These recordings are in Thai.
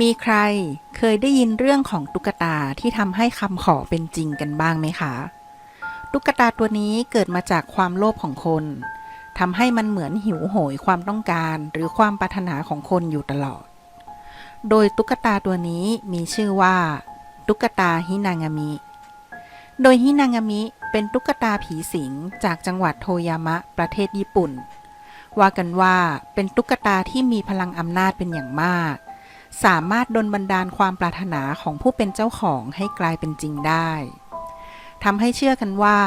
มีใครเคยได้ยินเรื่องของตุ๊กตาที่ทำให้คำขอเป็นจริงกันบ้างไหมคะ ตุ๊กตาตัวนี้เกิดมาจากความโลภของคนทำให้มันเหมือนหิวโหยความต้องการหรือความปรารถนาของคนอยู่ตลอด โดยตุ๊กตาตัวนี้มีชื่อว่า ตุ๊กตาฮินางามิ โดยฮินางามิเป็นตุ๊กตาผีสิงจากจังหวัดโทยามะประเทศญี่ปุ่น ว่ากันว่าเป็นตุ๊กตาที่มีพลังอำนาจเป็นอย่างมาก สามารถดลบันดาลความปรารถนาของผู้เป็นเจ้าของให้กลายเป็นจริงได้ทำให้เชื่อกันว่า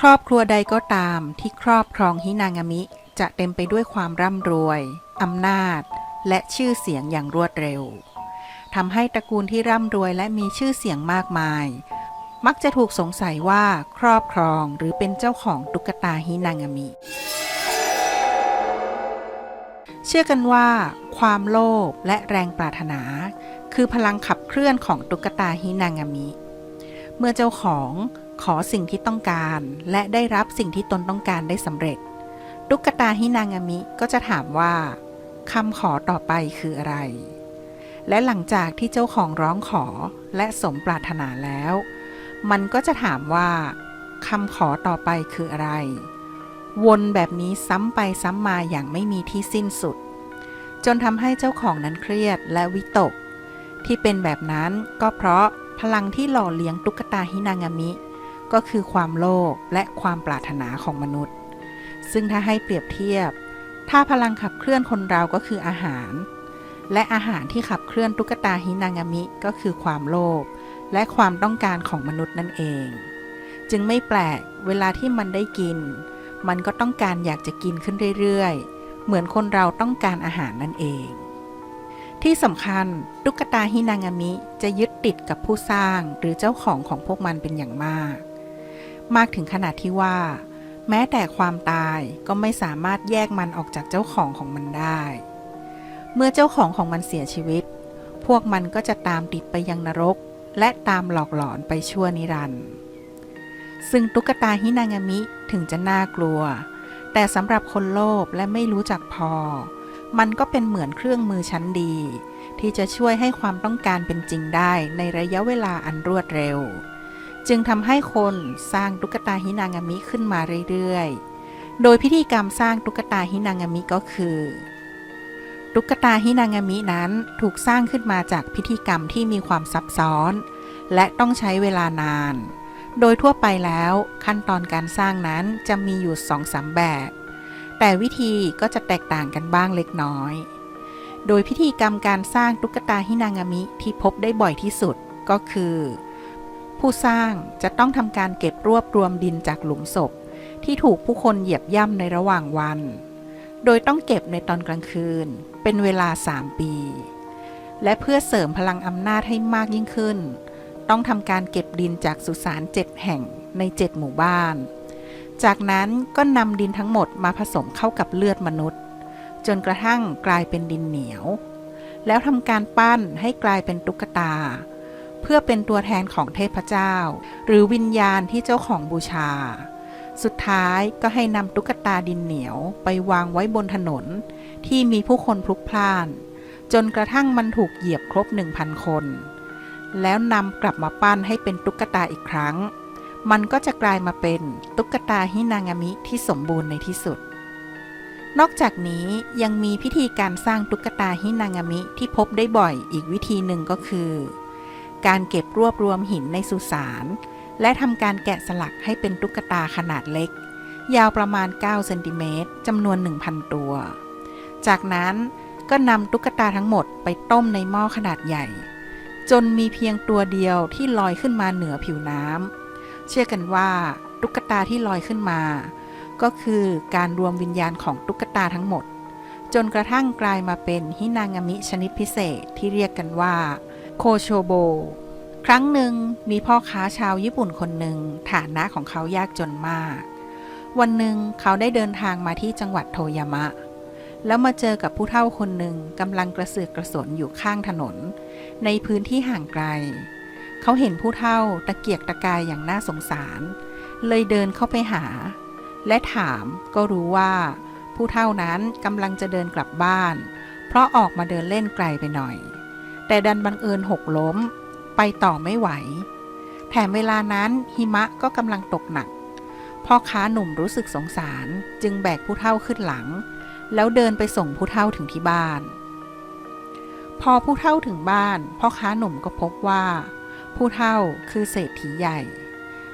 ครอบครัวใดก็ตามที่ครอบครองฮินางามิ จะเต็มไปด้วยความร่ำรวยอำนาจ และชื่อเสียงอย่างรวดเร็วทำให้ตระกูลที่ร่ำรวยและมีชื่อเสียงมากมาย มักจะถูกสงสัยว่าครอบครองหรือเป็นเจ้าของตุ๊กตาฮินางามิ เชื่อกันว่า ความโลภและแรงปรารถนา คือพลังขับเคลื่อนของตุ๊กตาฮินางามิ เมื่อเจ้าของขอสิ่งที่ต้องการ และได้รับสิ่งที่ตนต้องการได้สำเร็จ ตุ๊กตาฮินางามิก็จะถามว่าคำขอต่อไปคืออะไร และหลังจากที่เจ้าของร้องขอและสมปรารถนาแล้ว มันก็จะถามว่าคำขอต่อไปคืออะไร วนแบบนี้ซ้ำไปซ้ำมาอย่างไม่มีที่สิ้นสุด จนทำให้เจ้าของนั้นเครียดและวิตก ที่เป็นแบบนั้นก็เพราะพลังที่หล่อเลี้ยงตุ๊กตาฮินางามิ ก็คือความโลภและความปรารถนาของมนุษย์ ซึ่งถ้าให้เปรียบเทียบ ถ้าพลังขับเคลื่อนคนเราก็คืออาหาร และอาหารที่ขับเคลื่อนตุ๊กตาฮินางามิก็คือความโลภและความต้องการของมนุษย์นั่นเอง จึงไม่แปลกเวลาที่มันได้กิน มันก็ต้องการอยากจะกินขึ้นเรื่อยๆ เหมือนคนเราต้องการอาหารนั่นเอง ที่สำคัญตุ๊กตาฮินางามิจะยึดติดกับผู้สร้างหรือเจ้าของของพวกมันเป็นอย่างมาก มากถึงขนาดที่ว่า แม้แต่ความตายก็ไม่สามารถแยกมันออกจากเจ้าของของมันได้ เมื่อเจ้าของของมันเสียชีวิต พวกมันก็จะตามติดไปยังนรก และตามหลอกหลอนไปชั่วนิรันดร์ ซึ่งตุ๊กตาฮินางามิถึงจะน่ากลัว แต่สำหรับคนโลภและไม่รู้จักพอ มันก็เป็นเหมือนเครื่องมือชั้นดี ที่จะช่วยให้ความต้องการเป็นจริงได้ในระยะเวลาอันรวดเร็ว จึงทำให้คนสร้างตุ๊กตาฮินางามิขึ้นมาเรื่อยๆ โดยพิธีกรรมสร้างตุ๊กตาฮินางามิก็คือตุ๊กตาฮินางามินั้นถูกสร้างขึ้นมาจากพิธีกรรมที่มีความซับซ้อน และต้องใช้เวลานาน โดยทั่วไปแล้วขั้นตอนการสร้างนั้นจะมีอยู่สองสามแบบ แต่วิธีก็จะแตกต่างกันบ้างเล็กน้อย โดยพิธีกรรมการสร้างตุ๊กตาฮินางามิที่พบได้บ่อยที่สุดก็คือ ผู้สร้างจะต้องทำการเก็บรวบรวมดินจากหลุมศพ ที่ถูกผู้คนเหยียบย่ำในระหว่างวัน โดยต้องเก็บในตอนกลางคืน เป็นเวลา 3 ปี และเพื่อเสริมพลังอำนาจให้มากยิ่งขึ้น ต้องทำการเก็บดินจากสุสานเจ็ดแห่งใน 7 หมู่บ้าน จากนั้นก็นำดินทั้งหมดมาผสมเข้ากับเลือดมนุษย์ จนกระทั่งกลายเป็นดินเหนียว แล้วทำการปั้นให้กลายเป็นตุ๊กตา เพื่อเป็นตัวแทนของเทพเจ้า หรือวิญญาณที่เจ้าของบูชา สุดท้ายก็ให้นำตุ๊กตาดินเหนียวไปวางไว้บนถนน ที่มีผู้คนพลุกพล่าน จนกระทั่งมันถูกเหยียบครบ 1,000 คน แล้วนำกลับมาปั้นให้เป็นตุ๊กตาอีกครั้ง มันก็จะกลายมาเป็นตุ๊กตาฮินางามิที่สมบูรณ์ในที่สุด นอกจากนี้ยังมีพิธีการสร้างตุ๊กตาฮินางามิที่พบได้บ่อยอีกวิธีหนึ่งก็คือ การเก็บรวบรวมหินในสุสานและทำการแกะสลักให้เป็นตุ๊กตาขนาดเล็ก ยาวประมาณ 9 เซนติเมตรจำนวน 1,000 ตัว จากนั้นก็นำตุ๊กตาทั้งหมดไปต้มในหม้อขนาดใหญ่ จนมีเพียงตัวเดียวที่ลอยขึ้นมาเหนือผิวน้ำเชื่อกันว่าตุ๊กตาที่ลอยขึ้นมา ก็คือการรวมวิญญาณของตุ๊กตาทั้งหมด จนกระทั่งกลายมาเป็นฮินางามิชนิดพิเศษที่เรียกกันว่า โคโชโบ ครั้งหนึ่งมีพ่อค้าชาวญี่ปุ่นคนหนึ่งฐานะของเขายากจนมาก วันหนึ่งเขาได้เดินทางมาที่จังหวัดโทยามะ แล้วมาเจอกับผู้เฒ่าคนหนึ่งกำลังกระเสือกกระสนอยู่ข้างถนน ในพื้นที่ห่างไกล เขาเห็นผู้เฒ่าตะเกียกตะกายอย่างน่าสงสาร เลยเดินเข้าไปหา และถามก็รู้ว่า ผู้เฒ่านั้นกำลังจะเดินกลับบ้าน เพราะออกมาเดินเล่นไกลไปหน่อย แต่ดันบังเอิญหกล้ม ไปต่อไม่ไหว แถมเวลานั้นหิมะก็กำลังตกหนักพ่อค้าหนุ่มรู้สึกสงสารจึงแบกผู้เฒ่าขึ้นหลัง แล้วเดินไปส่งผู้เฒ่าถึงที่บ้าน พอผู้เฒ่าถึงบ้านพ่อค้าหนุ่มก็พบว่า ผู้เฒ่าคือเศรษฐีใหญ่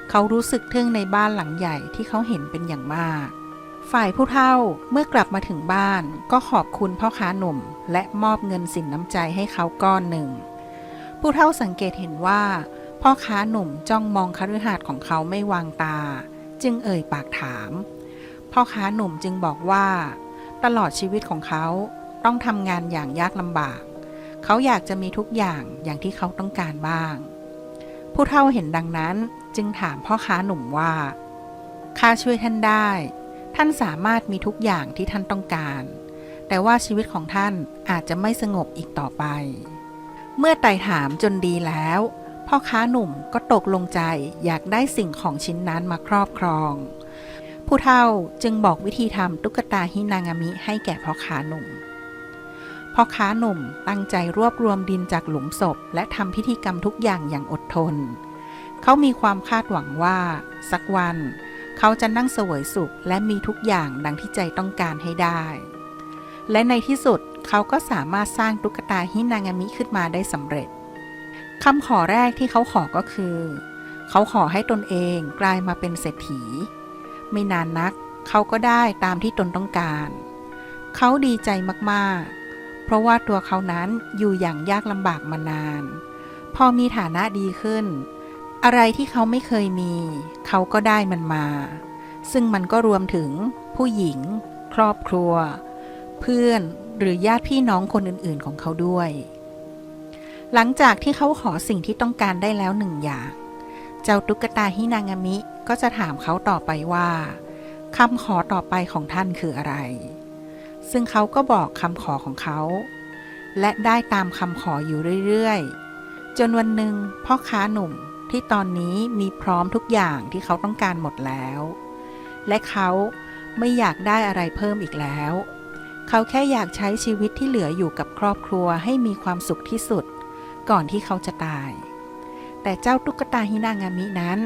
เขารู้สึกทึ่งในบ้านหลังใหญ่ที่เขาเห็นเป็นอย่างมาก ฝ่ายผู้เฒ่าเมื่อกลับมาถึงบ้านก็ขอบคุณพ่อค้าหนุ่ม และมอบเงินสินน้ำใจให้เขาก้อนหนึ่ง ผู้เฒ่าสังเกตเห็นว่าพ่อค้าหนุ่มจ้องมองคฤหาสน์ของเขาไม่วางตา จึงเอ่ยปากถาม พ่อค้าหนุ่มจึงบอกว่า ตลอดชีวิตของเขาต้องทำงานอย่างยากลำบาก เขาอยากจะมีทุกอย่างอย่างที่เขาต้องการบ้าง ผู้เฒ่าเห็นดังนั้นจึงถามพ่อค้าหนุ่มว่าข้าช่วยท่านได้ ท่านสามารถมีทุกอย่างที่ท่านต้องการ แต่ว่าชีวิตของท่านอาจจะไม่สงบอีกต่อไป เมื่อไต่ถามจนดีแล้ว พ่อค้าหนุ่มก็ตกลงใจอยากได้สิ่งของชิ้นนั้นมาครอบครอง ผู้เฒ่าจึงบอกวิธีทำตุ๊กตาฮินางามิให้แก่พ่อค้าหนุ่มพ่อค้าหนุ่มตั้งใจรวบรวมดินจากหลุมศพ และทำพิธีกรรมทุกอย่างอย่างอดทน เขามีความคาดหวังว่า สักวัน เขาจะนั่งเสวยสุขและมีทุกอย่างดังที่ใจต้องการให้ได้ และในที่สุดเขาก็สามารถสร้างตุ๊กตาฮินางามิขึ้นมาได้สำเร็จคำขอแรกที่เขาขอก็คือ เขาขอให้ตนเองกลายมาเป็นเศรษฐี ไม่นานนัก เขาก็ได้ตามที่ตนต้องการ เขาดีใจมากๆ เพราะว่าตัวเขานั้นอยู่อย่างยากลำบากมานาน พอมีฐานะดีขึ้น อะไรที่เขาไม่เคยมี เขาก็ได้มันมา ซึ่งมันก็รวมถึง ผู้หญิง ครอบครัว เพื่อนหรือญาติพี่น้องคนอื่นๆของเขาด้วย หลังจากที่เขาขอสิ่งที่ต้องการได้แล้วหนึ่งอย่าง เจ้าตุ๊กตาฮินางามิก็จะถามเขาต่อไปว่าคำขอต่อไปของท่านคืออะไร ซึ่งเขาก็บอกคำขอของเขา และได้ตามคำขออยู่เรื่อยๆ จนวันหนึ่งพ่อค้าหนุ่มที่ตอนนี้มีพร้อมทุกอย่างที่เขาต้องการหมดแล้ว และเขาไม่อยากได้อะไรเพิ่มอีกแล้ว เขาแค่อยากใช้ชีวิตที่เหลืออยู่กับครอบครัวให้มีความสุขที่สุด ก่อนที่เขาจะตาย แต่เจ้าตุ๊กตาฮินางามินั้น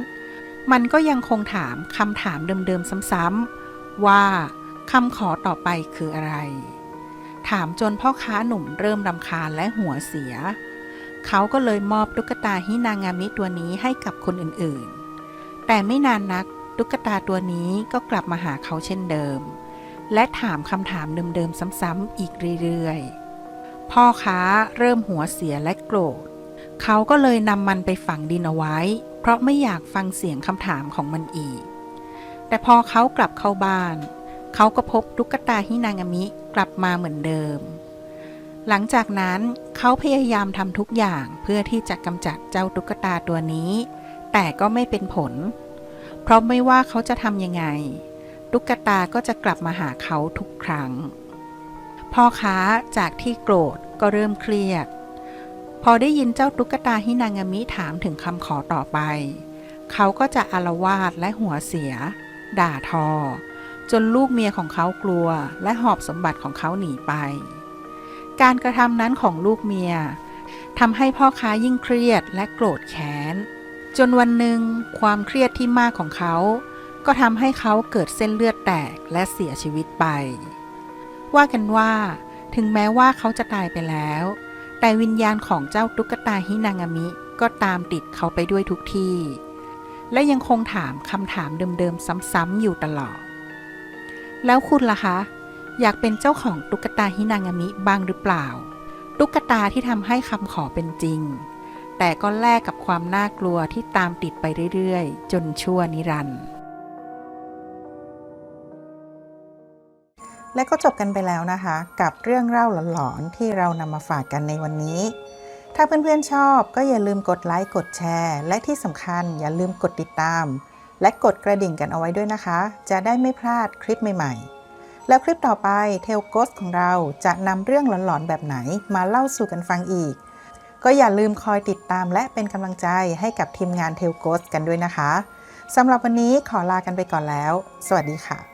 มันก็ยังคงถามคำถามเดิมๆซ้ำๆว่าคำขอต่อไปคืออะไร ถามจนพ่อค้าหนุ่มเริ่มรำคาญและหัวเสีย เขาก็เลยมอบตุ๊กตาฮินางามิตัวนี้ให้กับคนอื่นๆ แต่ไม่นานนักตุ๊กตาตัวนี้ก็กลับมาหาเขาเช่นเดิม และถามคำถามเดิมๆซ้ำๆอีกเรื่อยๆ พ่อค้าเริ่มหัวเสียและโกรธ เขาก็เลยนำมันไปฝังดินเอาไว้ เพราะไม่อยากฟังเสียงคำถามของมันอีก แต่พอเขากลับเข้าบ้าน เขาก็พบตุ๊กตาฮินางามิกลับมาเหมือนเดิม หลังจากนั้นเขาพยายามทำทุกอย่างเพื่อที่จะกำจัดเจ้าตุ๊กตาตัวนี้ แต่ก็ไม่เป็นผล เพราะไม่ว่าเขาจะทำยังไง ตุ๊กตาก็จะกลับมาหาเขาทุกครั้ง พ่อค้าจากที่โกรธก็เริ่มเครียด พอได้ยินเจ้าตุ๊กตาฮินางามิถามถึงคำขอต่อไป เขาก็จะอารวาสและหัวเสีย ด่าทอ จนลูกเมียของเขากลัวและหอบสมบัติของเขาหนีไป การกระทำนั้นของลูกเมียทำให้พ่อค้ายิ่งเครียดและโกรธแค้น จนวันหนึ่งความเครียดที่มากของเขา ก็ทำให้เขาเกิดเส้นเลือดแตกและเสียชีวิตไป ว่ากันว่า ถึงแม้ว่าเขาจะตายไปแล้ว แต่วิญญาณของเจ้าตุ๊กตาฮินางามิก็ตามติดเขาไปด้วยทุกที่ และยังคงถามคำถามเดิมๆ ซ้ำๆอยู่ตลอด แล้วคุณล่ะคะ อยากเป็นเจ้าของตุ๊กตาฮินางามิบ้างหรือเปล่า ตุ๊กตาที่ทำให้คำขอเป็นจริง แต่ก็แลกกับความน่ากลัวที่ตามติดไปเรื่อยๆ จนชั่วนิรันดร์ และก็จบกันไปแล้วนะคะ กับเรื่องเล่าหลอนๆที่เรานำมาฝากกันในวันนี้ ถ้าเพื่อนๆชอบก็อย่าลืมกดไลค์กดแชร์ และที่สำคัญอย่าลืมกดติดตาม และกดกระดิ่งกันเอาไว้ด้วยนะคะ จะได้ไม่พลาดคลิปใหม่ๆ แล้วคลิปต่อไปเทลโกสของเราจะนำเรื่องหลอนๆแบบไหนมาเล่าสู่กันฟังอีก ก็อย่าลืมคอยติดตามและเป็นกำลังใจให้กับทีมงานเทลโกสกันด้วยนะคะสำหรับวันนี้ขอลากันไปก่อนแล้ว สวัสดีค่ะ